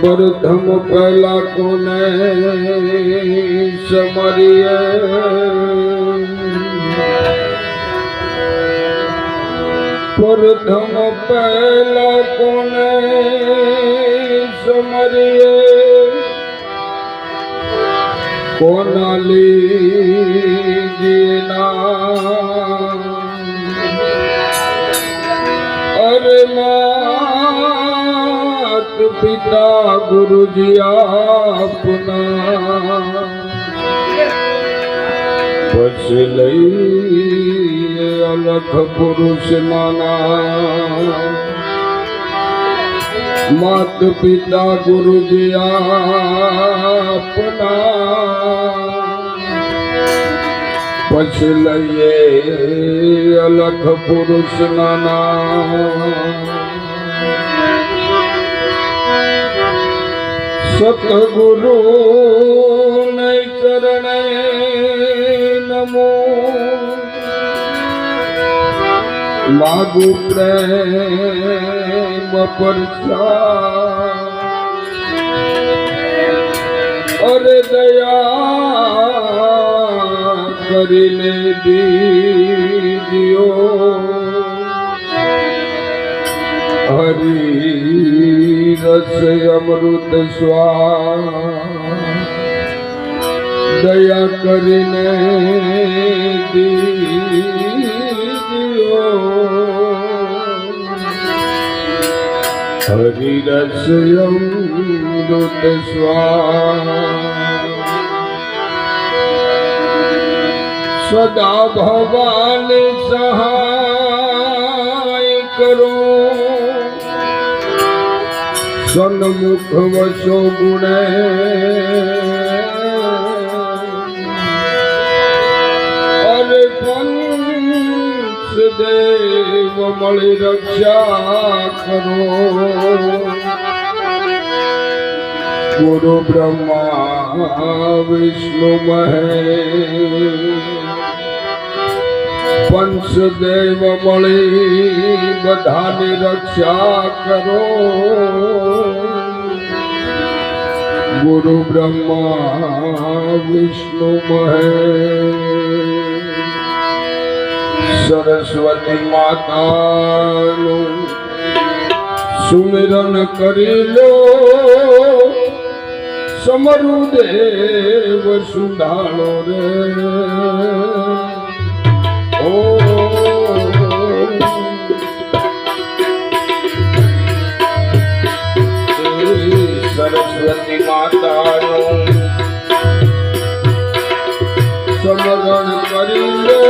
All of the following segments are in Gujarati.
પ્રથમ પહેલા કોને સમરીએ? પ્રથમ પહેલા કોને સમરીએ? કોનાલી અરે માત પિતા ગુરુજી આપના પછી લઈ અલખ પુરુષ નાના માત પિતા ગુરુજી આપના પછી લઈએ અલખ પુરુષ નાના સતગુરુ ચરણે નમો. માગુ પ્રેમ પરચા અરે દયા કરીને દીજો હરી રસ અમૃત સ્વા દયા કરીને હરી રસ અમૃત સ્વા સદા ભગવાન સહાય કરો સન્મુખ વસો ગુણે અરે પંચ દેવ મળી રક્ષા કરો ગુરુ બ્રહ્મા વિષ્ણુ મહે પંચદેવ મળી બધાની રક્ષા કરો. ગુરુ બ્રહ્મા, વિષ્ણુ મહે સરસ્વતી માતાનું સુમિરન કરી લો. સમરુ દેવ સુધારો રે. માતાનું. સમરણ કરી લો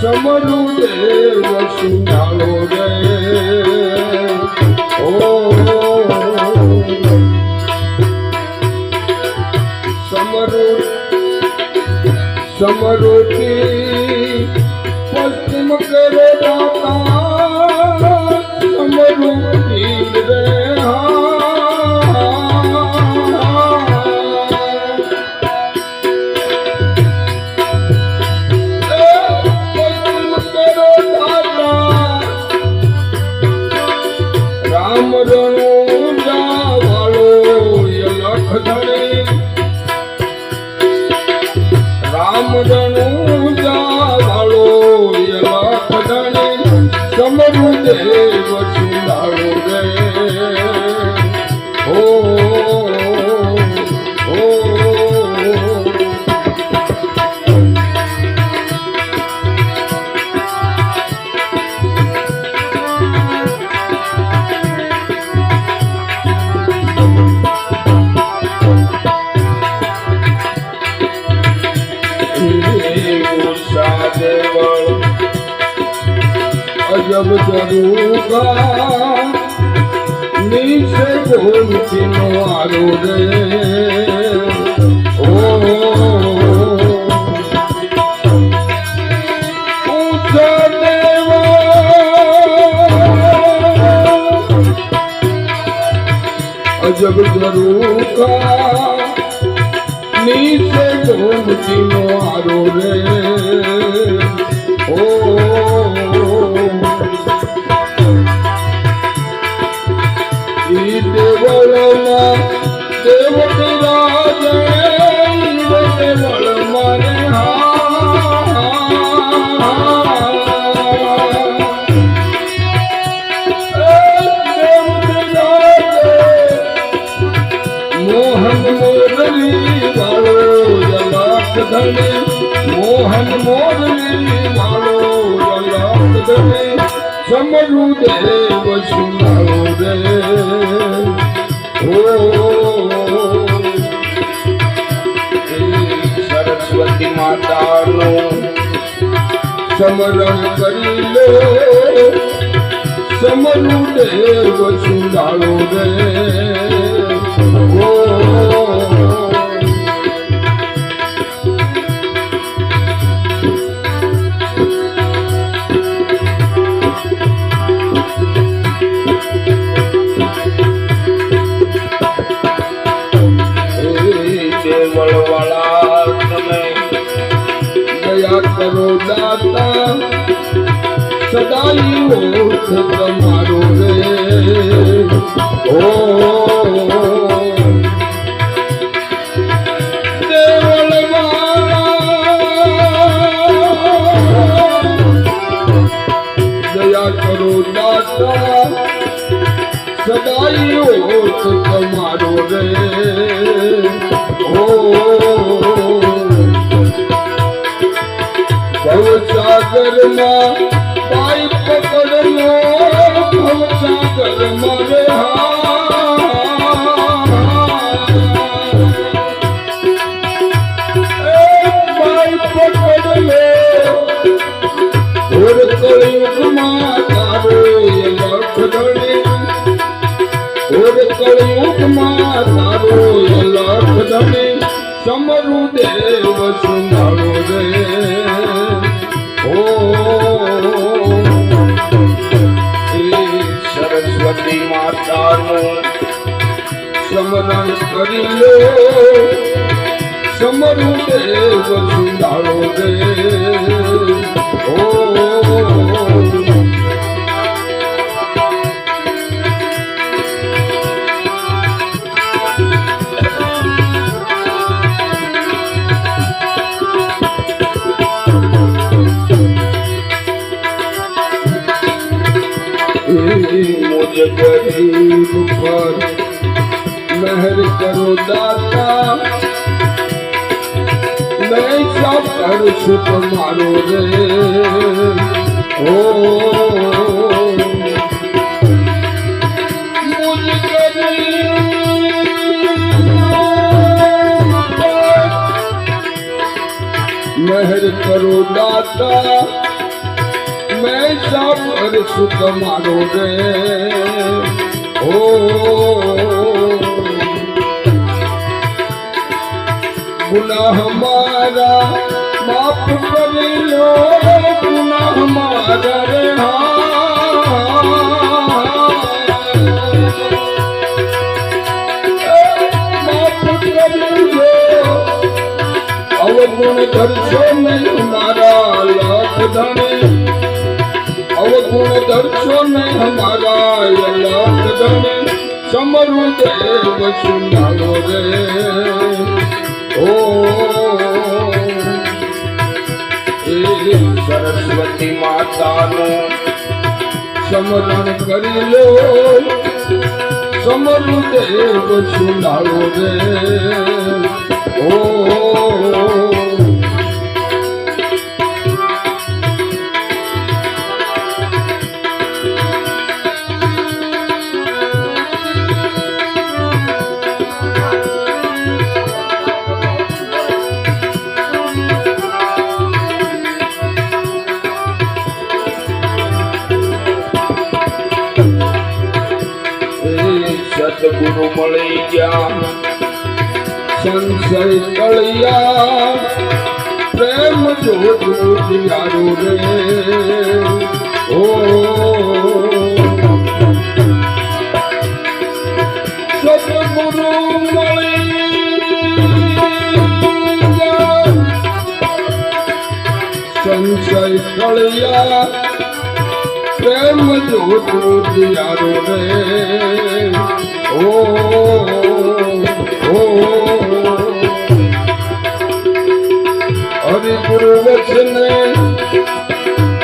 સમરુ દેવ નીચે ગોમતી નો આરો રે ઓ ઈ દેવળના સમરણ કરી લો. સમરું દેવ સુનારો રે. ઓ દયા કરો દાતા. ઓઠ તમારો રે. ઓ દેવળ વાળા દયા કરો દાતા. સદાઈ તમારો રે. ઓ ભવસાગરમાં પાઈ પકડનો ભવસાગરમાં રે પાઈ પકડલો ઓર કળિયુગમાં તારો સમરુ દેવ સુનારો करियो समरूदे वसुंधरो दे ओ Thank you. કરો દાતા નહીં સાંભળશું તમારો રે. ઓ મહેર કરો દાતા મેં સાંભળશું તમારો રે. ઓ ગુનાહ મારા, માફ કરી લો ગુનાહ મારા રે અવગુણ કરશો નહીં મારા લાખ ધણી. અવગુણ કરશો નહીં અમારા લાખ ધણી. સમરું દેવ સુનારો રે. સરસ્વતી માતાનું સમરણ કરી લો. સમરણ દેવ સુનાળો રે. ઓ સદગુરુ મળી ગયા સંશય તળિયા પ્રેમ જોજો દિયારો રે. ઓ સદગુરુ સંશય તળિયા પ્રેમ જોતો રે. હરિ ગુરુ વચને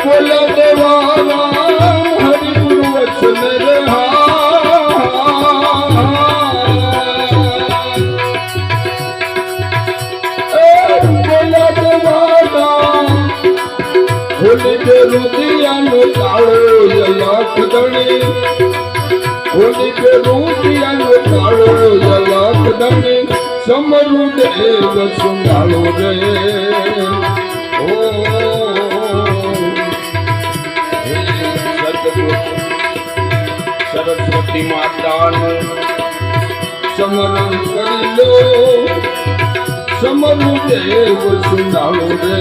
બોલ દેવાના સમરું દેવ સુંગાળો રે. ઓ, સરસ્વતી માતાનું સમરણ કરી લો. સમરું દેવ સુંદાળો રે.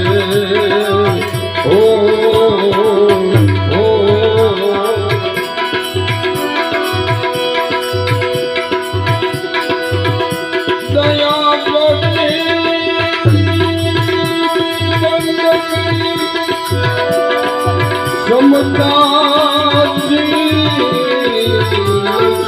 ઓ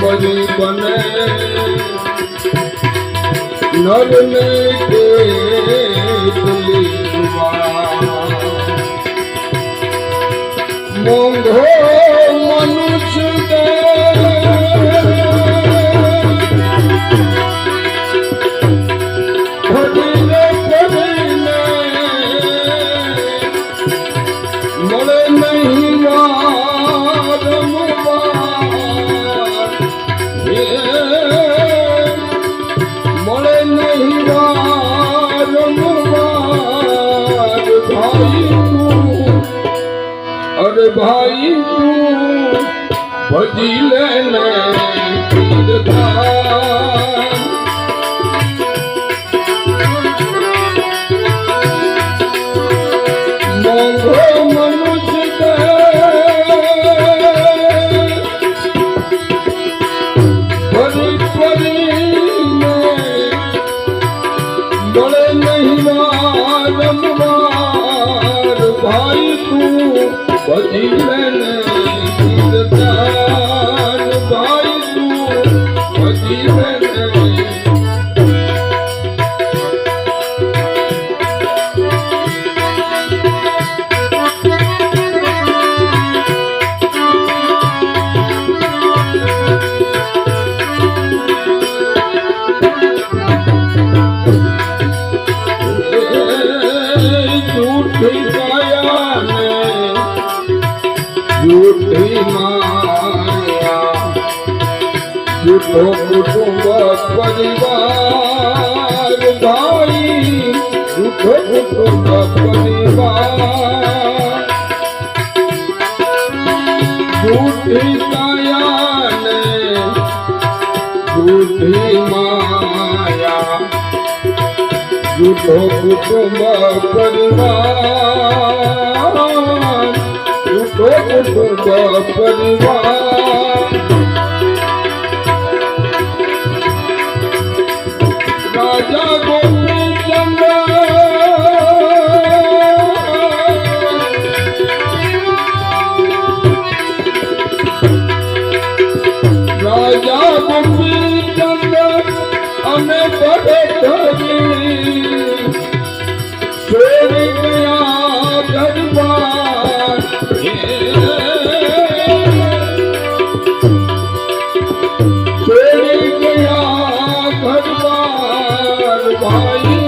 ભમરી બને નરને મોંઘો વારંવાર. ભાઈ તું બધી તો કુટુંબ પરિવાર ભાઈ સુખ કુટુંબ પરિવાર જૂઠી કાયાને જૂઠી માયા જૂઠો કુટુંબ પરિવાર પરિવાર 我一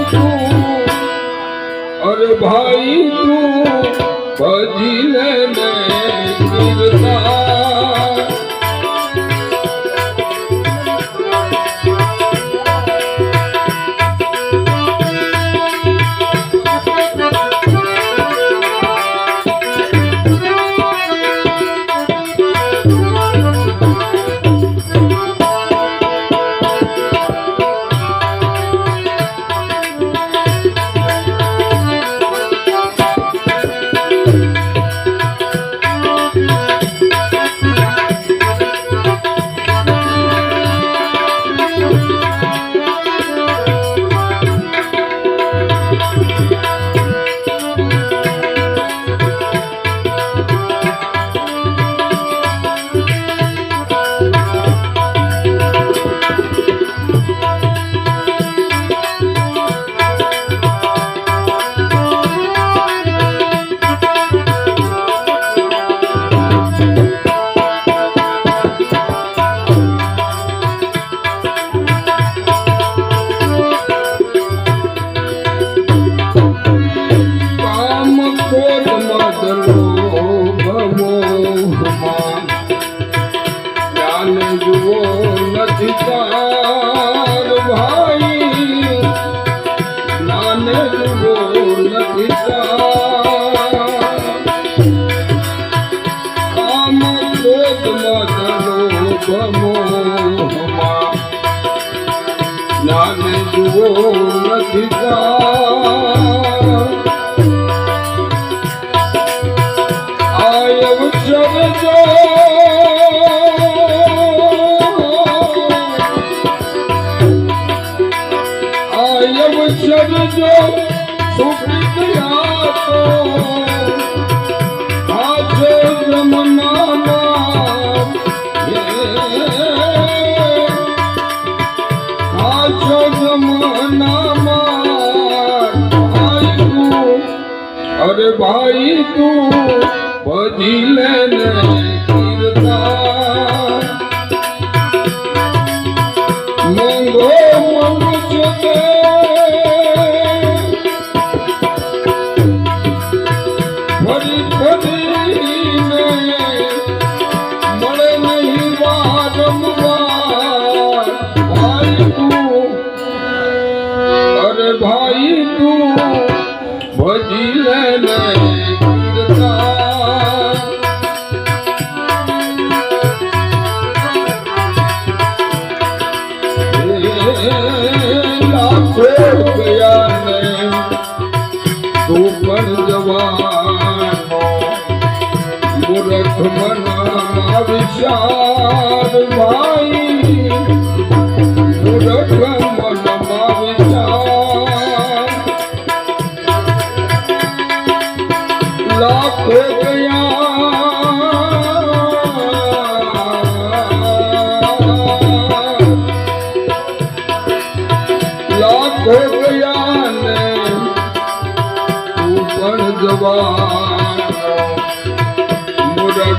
Oh. মিলন মঙ্গ মঙ্গ চোখ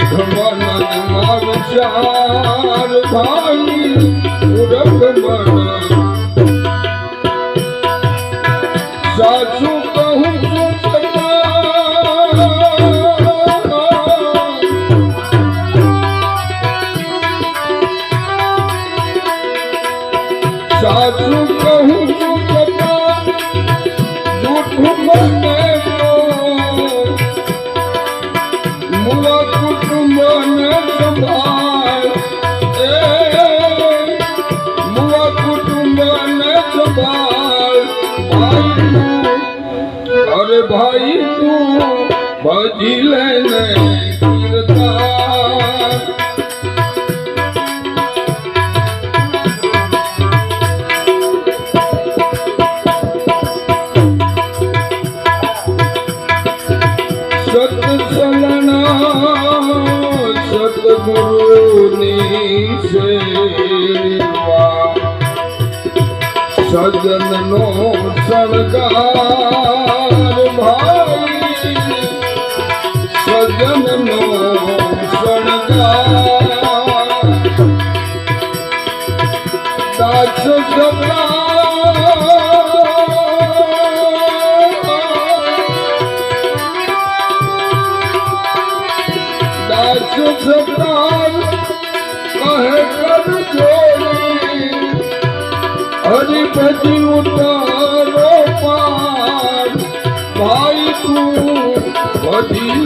ख बनारूरख मन ભાઈ તું ભજી લેને સદગુરુની સેવા સજનનો સરકાર હરિપતિ ઉતારો પાર ભાઈ તું વધી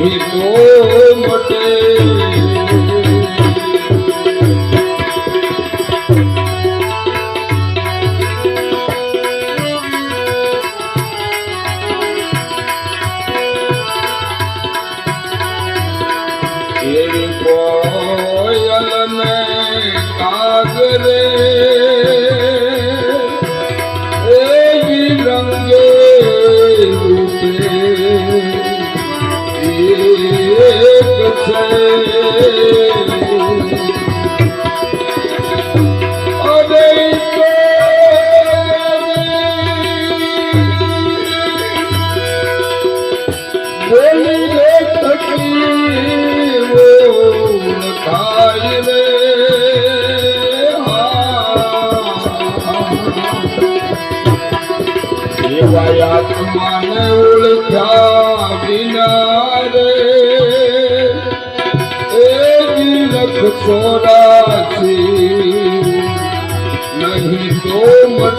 मोट छोरा नहीं तो मन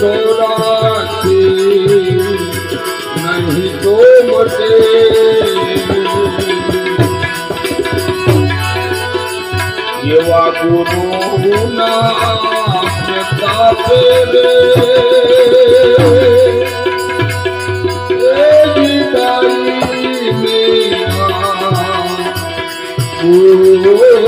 ચોરાથી નહીં તો મટે. એવા ગુરુના તાપે ગુરુ